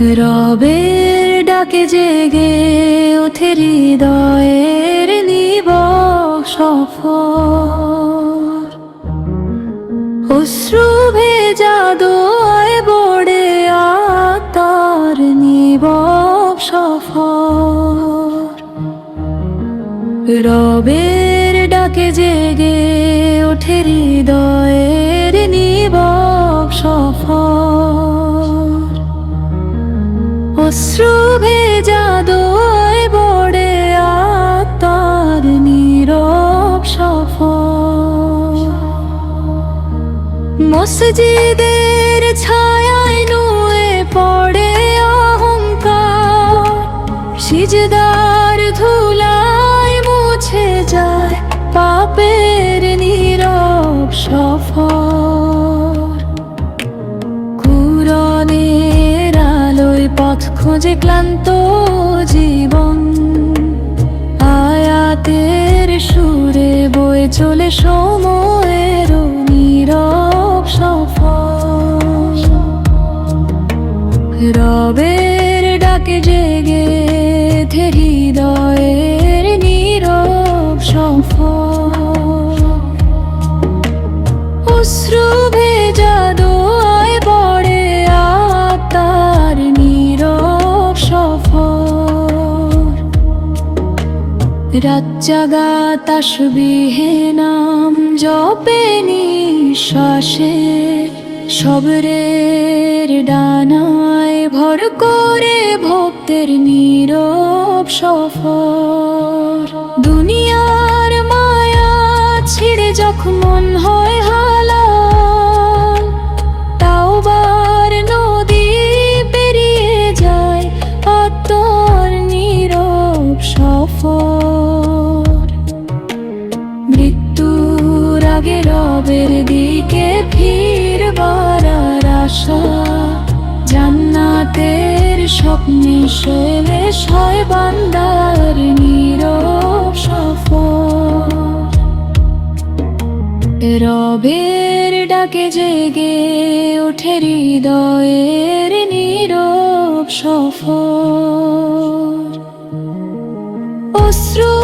রবের ডাকে জেগে ওঠে হৃদয়ের নিব সফর। অশ্রু ভেজা দোয় বড়ে আতার নিব সফর। রবের ডাকে জেগে ওঠে হৃদয়ের নিব মসজিদের ছায়ায় নুয়ে পড়ে অহংকার। সিজদার ধুলায় মুছে যায় পাপের নীরব সফর। কুরনের আলোয় পথ খোঁজে ক্লান্ত জীবন। আয়াতের সুরে বয়ে চলে সময়ের রবের ডাকে জেগে থে হৃদয়ের নীরব সফর। অশ্রু ভেজা দোয়ায় পড়ে আতার নীরব সফর। রাত জাগা তাসবিহে নাম জপে নিঃশ্বাসে সবরের ডানায় ভর করে ভক্তের নীরব সফর। দুনিয়ার মায়া ছিঁড়ে যখন মন হয় হালাল তাওবার নদী পেরিয়ে যায় আত্মর নীরব সফর। মৃত্যুর আগে রবের দিকে ফিরবার আশা স্বপ্নে শৈলে হয় বান্দার নীরব রবের ডাকে জেগে ওঠে হৃদয়ের নীরব সফর। অশ্রু